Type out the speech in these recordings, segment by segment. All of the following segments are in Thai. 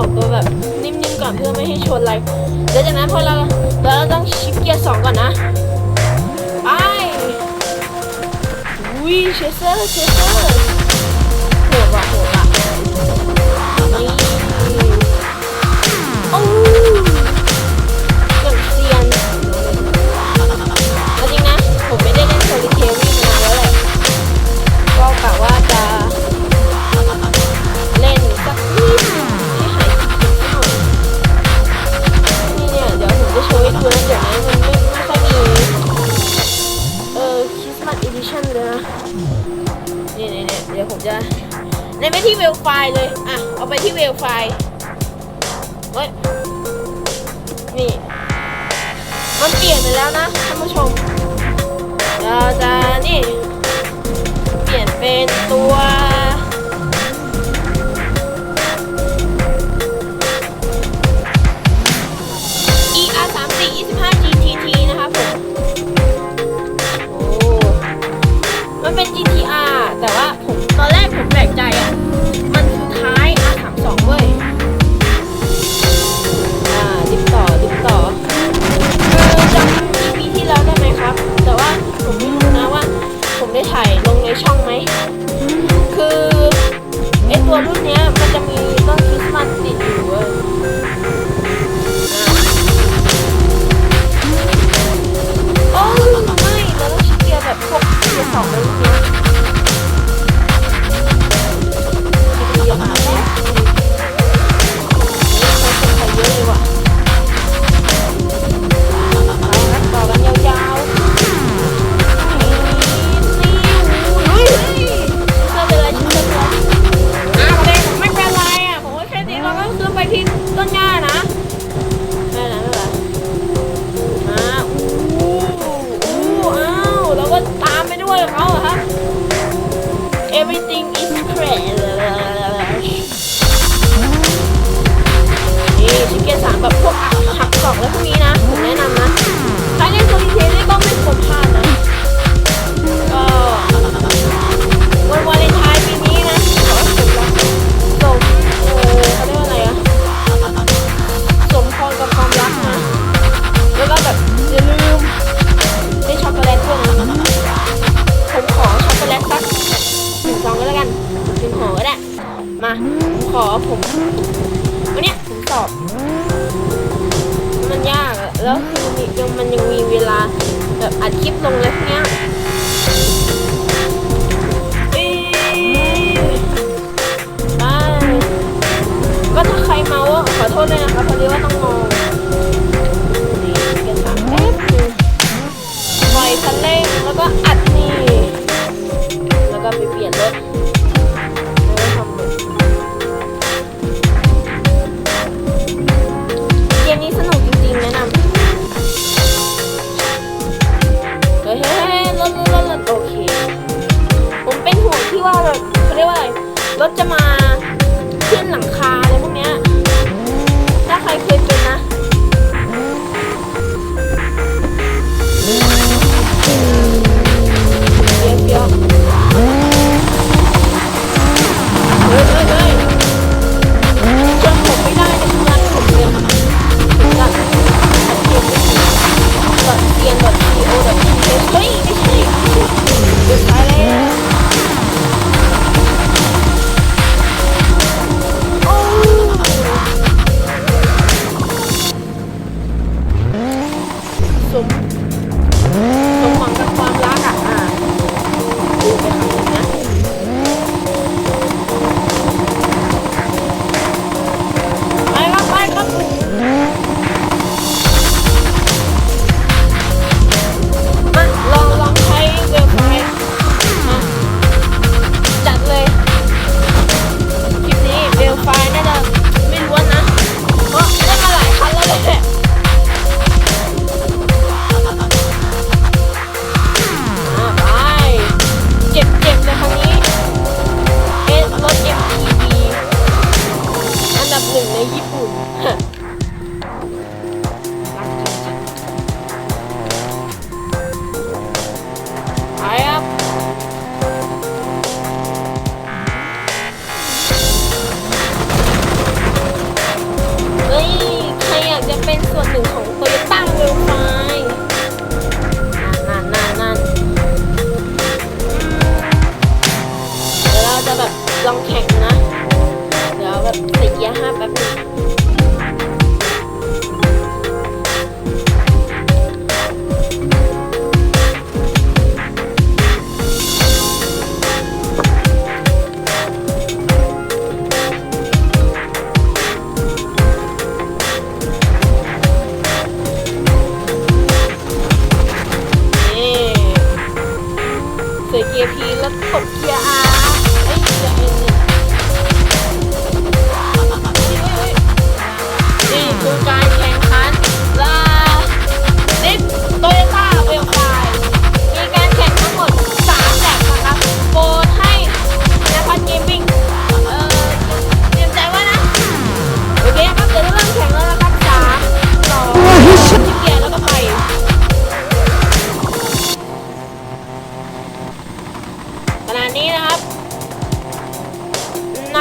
ออกตัวแบบนิ่มๆก่อนเพื่อไม่ให้ชนอะไดี๋ยวจากนั้นพอเราเราต้องชิปเกียร์สองก่อนนะไปอุ้ยเชสเซอร์เชสเซอร์โหดว่ะโหด ลไฟเลย อะ เอาไปที่เวลไฟเฮ้ย นี่ มันเปลี่ยนไปแล้วนะท่านผู้ชม เราจะนี่ เปลี่ยนเป็นตัวอีอาสามสี่ยี่สิบห้า everything is trash นี่ชิเก้นสามแบบพวกหักกล่องและพวกนี้นะผมแนะนำนะใครเล่นโซลิเทนนี่ก็ไม่ควรพลาดนะก็วัน วันนี้ผมตอบ มันยากแล้วคือยังมันยังมีเวลาแบบอัดคลิปลงแล้วเนี้ยเอ้ยได้ก็ถ้าใครเมาขอโทษเลยนะคะพอดีว่าต้องมอง yeah, bye bye.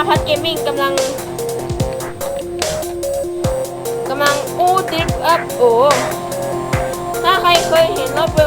นาพัทเกมมิ่งกำลังกำลังอู้ดิฟอัพโอ้ถ้าใครเคยเห็นรถเว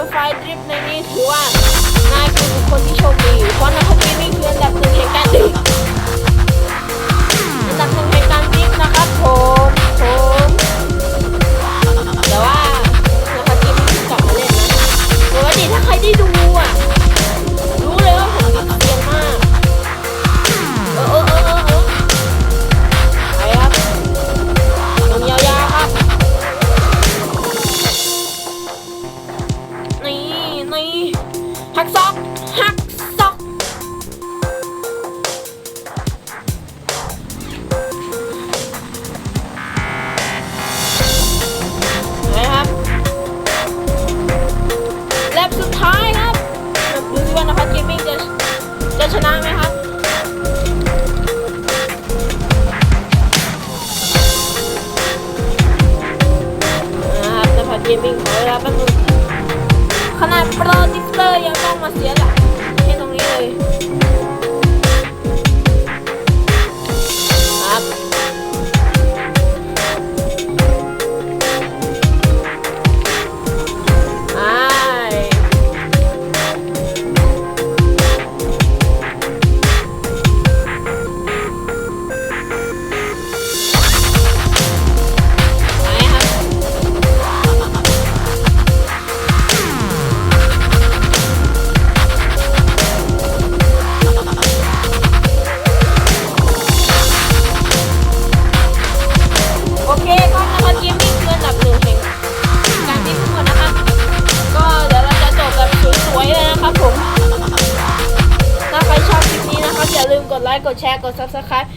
ไลค์ กดแชร์ กด Subscribe